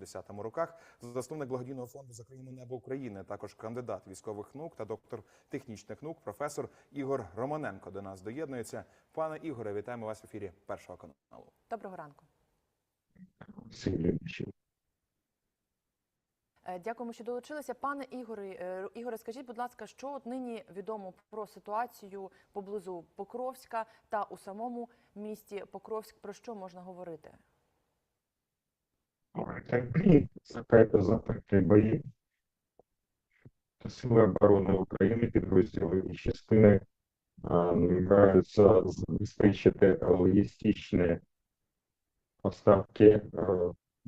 10 роках. Засновник благодійного фонду за країну небо України, також кандидат військових наук та доктор технічних наук, професор Ігор Романенко до нас доєднується. Пане Ігоре, вітаємо вас в ефірі першого каналу. Доброго ранку. Е, Дякуємо, що долучилися. Пане Ігоре, е, Ігоре, скажіть, будь ласка, що от нині відомо про ситуацію поблизу Покровська та у самому місті Покровськ? Про що можна говорити? Закрито запеклі бої. Сили оборони України, підрозділи і частини намагаються забезпечити логістичні поставки е,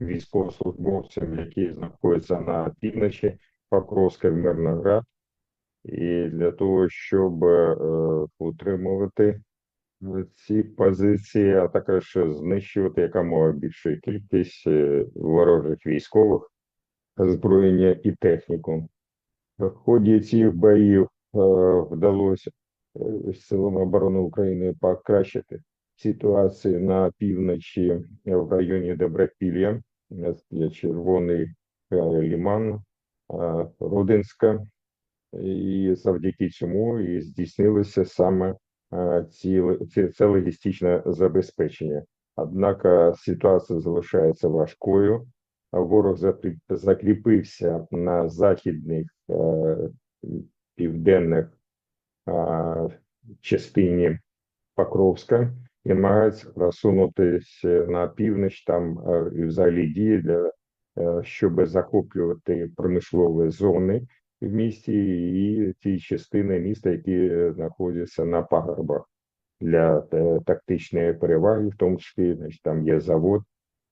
військовослужбовцям, які знаходяться на півночі Покровська Мирноград, і для того, щоб е, утримувати ці позиції, а також знищувати якомога більшу кількість е, ворожих військових, озброєння і техніку. В ході цих боїв е, вдалося е, силам оборони України покращити ситуацію на півночі в районі Добропілля, Червоний ліман, Родинська, і завдяки цьому і здійснилося саме ці, це, це логістичне забезпечення. Однак е, ситуація залишається важкою. Ворог закріпився на західних е, південних е, частині Покровська і намагається просунутися на північ, там е, і взагалі діє для е, щоб захоплювати промислові зони в місті і ті частини міста, які е, знаходяться на пагорбах для е, тактичної переваги, в тому числі значить, там є завод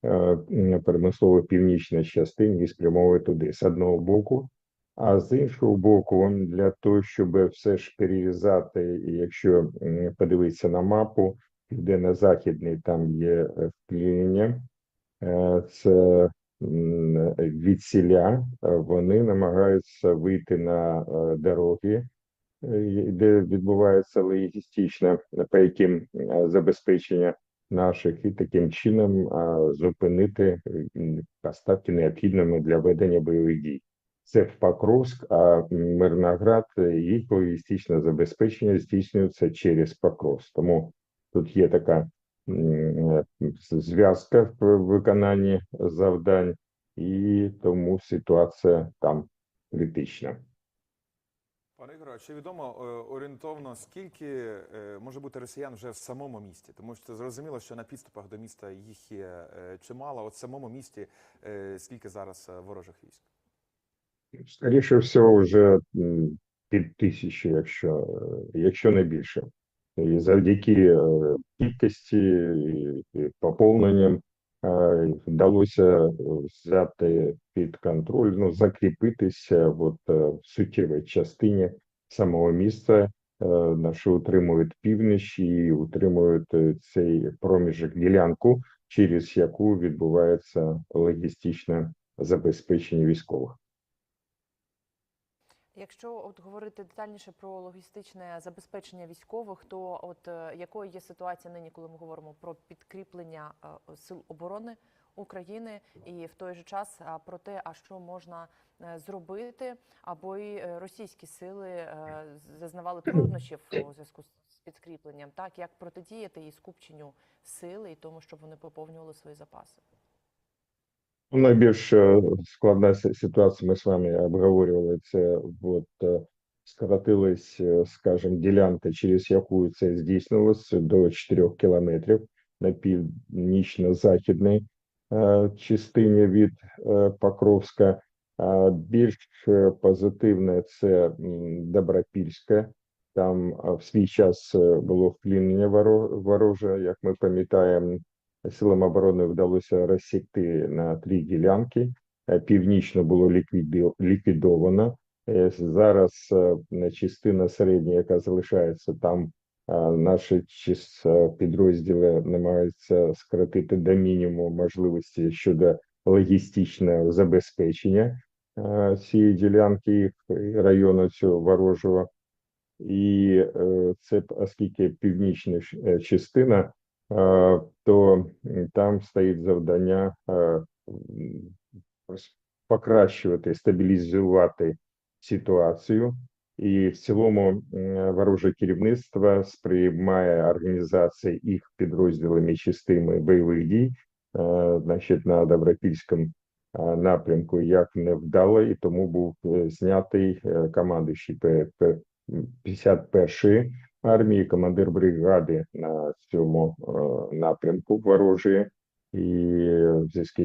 е, промислової північної частини і спрямовує туди з одного боку. А з іншого боку, для того, щоб все ж перерізати, якщо подивитися на мапу, південно-західний там є вклінення, це від сіля, вони намагаються вийти на е, дороги, е, де відбувається логістичне, по яким е, забезпечення наших, і таким чином зупинити поставки необхідними для ведення бойових дій. Це в Покровськ, а Мирноград, їх логістичне забезпечення здійснюється через Покровськ. Тому тут є така зв'язка в виконанні завдань, і тому ситуація там критична. Пане Ігоре, чи відомо е, орієнтовно скільки е, може бути росіян вже в самому місті? Тому що зрозуміло, що на підступах до міста їх є е, чимало. От в самому місті скільки зараз ворожих військ? Скоріше всього, вже під тисячу, якщо, якщо не більше. І завдяки кількості і- і поповненням вдалося е, взяти під контроль, ну, закріпитися от, в суттєвій частині самого міста, на що утримують північ і утримують цей проміжок ділянку, через яку відбувається логістичне забезпечення військових. Якщо от говорити детальніше про логістичне забезпечення військових, то от е, якою є ситуація нині, коли ми говоримо про підкріплення е, сил оборони України, і в той же час про те, а що можна е, зробити, аби е, російські сили зазнавали труднощів у зв'язку з підкріпленням, так як протидіяти і скупченню сили і тому, щоб вони поповнювали свої запаси. Ну, Найбільш е, складна ситуація, ми з вами обговорювали це, от е, скоротились, е, скажімо, ділянка, через яку це здійснилося до 4 кілометрів на північно-західній частині від Покровська. Більш позитивне це Добропільське. Там в свій час було вклінення воро- вороже, як ми пам'ятаємо, Силам оборони вдалося розсікти на три ділянки. Е, Північно було ліквідовано. Е, Зараз е, частина середня, яка залишається там, наші підрозділи намагаються скоротити до мінімуму можливості щодо логістичного забезпечення цієї ділянки району цього ворожого. І е, це оскільки північна е, частина то там стоїть завдання е, покращувати, стабілізувати ситуацію. І в цілому вороже керівництво сприймає організацію їх підрозділами і бойових дій, е, значить, на Добропільському е, напрямку як невдало, і тому був е, знятий е, командуючий П- П- 51-ї армії, командир бригади на цьому е, напрямку ворожої, і в зв'язку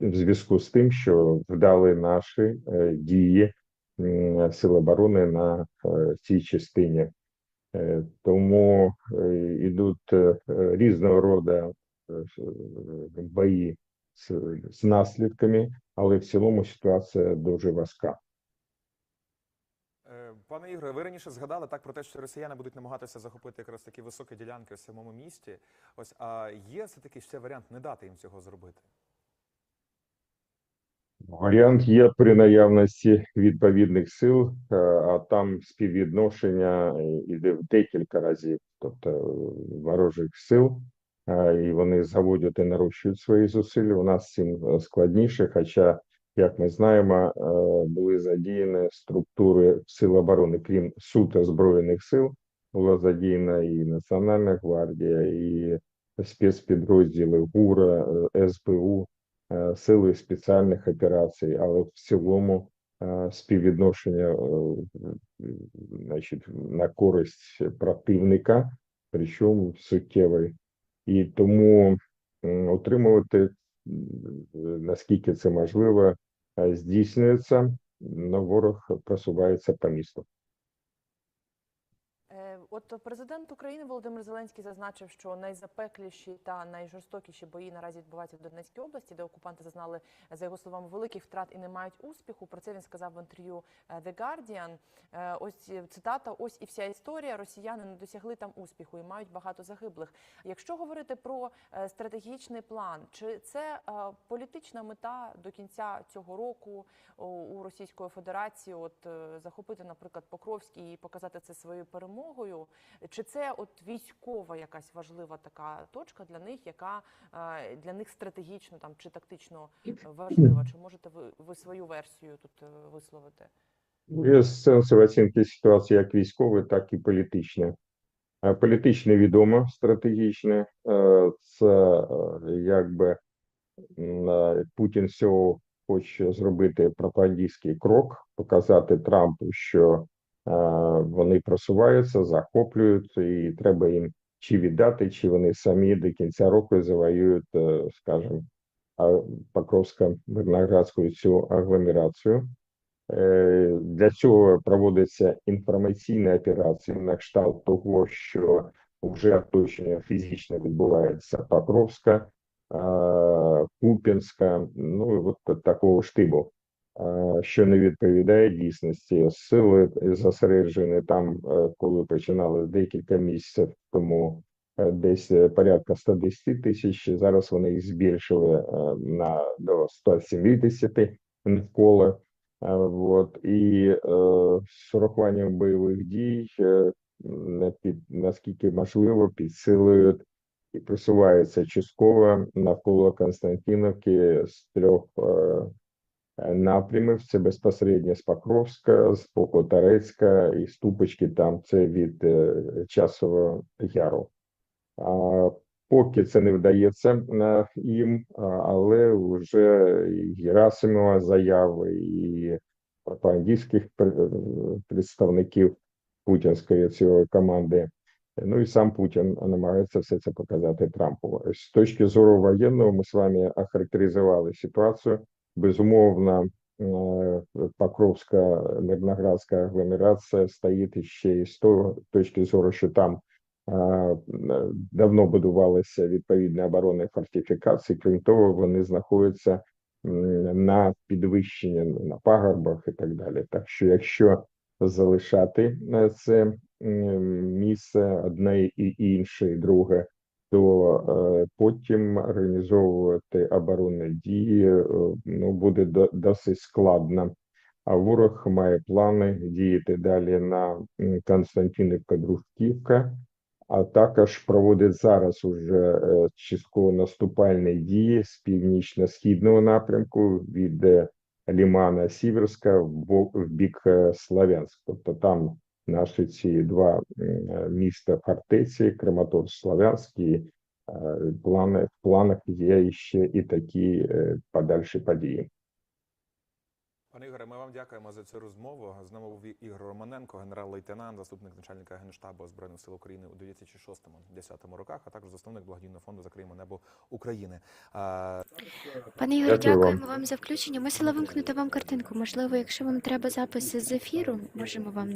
в зв'язку з тим, що вдали наші е, дії Сил оборони на е, цій частині. Тому йдуть різного роду бої з, з наслідками, але в цілому ситуація дуже важка. Е, Пане Ігоре, ви раніше згадали так про те, що росіяни будуть намагатися захопити якраз такі високі ділянки в самому місті. Ось а є все таки ще варіант не дати їм цього зробити. Варіант є при наявності відповідних сил, е, а там співвідношення е, іде в декілька разів, тобто е, ворожих сил, е, і вони заводять і нарощують свої зусилля. У нас цим е, складніше, хоча, як ми знаємо, е, були задіяні структури сил оборони, крім суто збройних сил, була задіяна і Національна гвардія, і спецпідрозділи ГУРа, е, СБУ е, сили спеціальних операцій, але в цілому співвідношення значить, на користь противника, причому суттєвий. І тому отримувати, наскільки це можливо, здійснюється, ворог просувається по місту. От президент України Володимир Зеленський зазначив, що найзапекліші та найжорстокіші бої наразі відбуваються в Донецькій області, де окупанти зазнали, за його словами, великих втрат і не мають успіху. Про це він сказав в інтерв'ю е, The Guardian. Е, Ось е, цитата: ось і вся історія. Росіяни не досягли там успіху і мають багато загиблих. Якщо говорити про стратегічний план, чи це політична мета до кінця цього року у- Російської Федерації, от захопити, наприклад, Покровський і показати це своєю перемогою? Чи це от військова якась важлива така точка для них, яка е, для них стратегічно там чи тактично е, важлива? Чи можете ви, ви свою версію тут е, висловити? Є сенсові оцінки ситуації як військової, так і політичної. Політичне відомо, стратегічне. Це якби Путін всього хоче зробити пропагандистський крок, показати Трампу, що вони просуваються, захоплюють, і треба їм чи віддати, чи вони самі до кінця року завоюють, е, скажімо, Покровсько-Мирноградську цю агломерацію. Е, Для цього проводиться інформаційна операція на кшталт того, що вже оточення фізично відбувається Покровська, а, Куп'янська, ну от такого штибу, що не відповідає дійсності. Сили зосереджені там, е, коли починали декілька місяців тому, е, десь е, порядка 110 тисяч. Зараз вони їх збільшили е, на до 170 навколо. А, Вот і е, з урахуванням бойових дій, е, на під наскільки можливо, підсилюють і просуваються частково навколо Константинівки з трьох е, е, напрямів. Це безпосередньо з Покровська, з боку Тарецька і Ступочки. Там це від е, Часового Яру. А, Поки це не вдається е, їм, але вже Герасимова заяви, і пропагандистських представників путінської цієї команди. Ну і сам Путін намагається все це показати Трампу. З точки зору воєнного, ми з вами охарактеризували ситуацію. Безумовно, е, Покровська Мирноградська агломерація стоїть ще і з того точки зору, що там давно будувалися відповідні оборонні фортифікації. Крім того, вони знаходяться на підвищенні на пагорбах і так далі. Так що, якщо залишати е, це місце одне і інше, і друге, то е, потім організовувати оборонні дії е, ну буде досить складно. А ворог має плани діяти далі на Константинівка Дружківка, а також проводить зараз уже е, частково наступальні дії з північно-східного напрямку від Лимана Сіверська в бік е, Слов'янськ. Тобто там наші ці два міста фортеці, Краматорськ, Слов'янськ і е, плани, в планах є ще і такі е, подальші події. Пане Ігоре, ми вам дякуємо за цю розмову. З нами був Ігор Романенко, генерал-лейтенант, заступник начальника Генштабу Збройних сил України у 2006-2010 роках, а також засновник благодійного фонду Закриємо небо України. А, Пане Ігоре, Дякую вам. дякуємо вам за включення. Мусила вимкнути вам картинку. Можливо, якщо вам треба записи з ефіру, можемо вам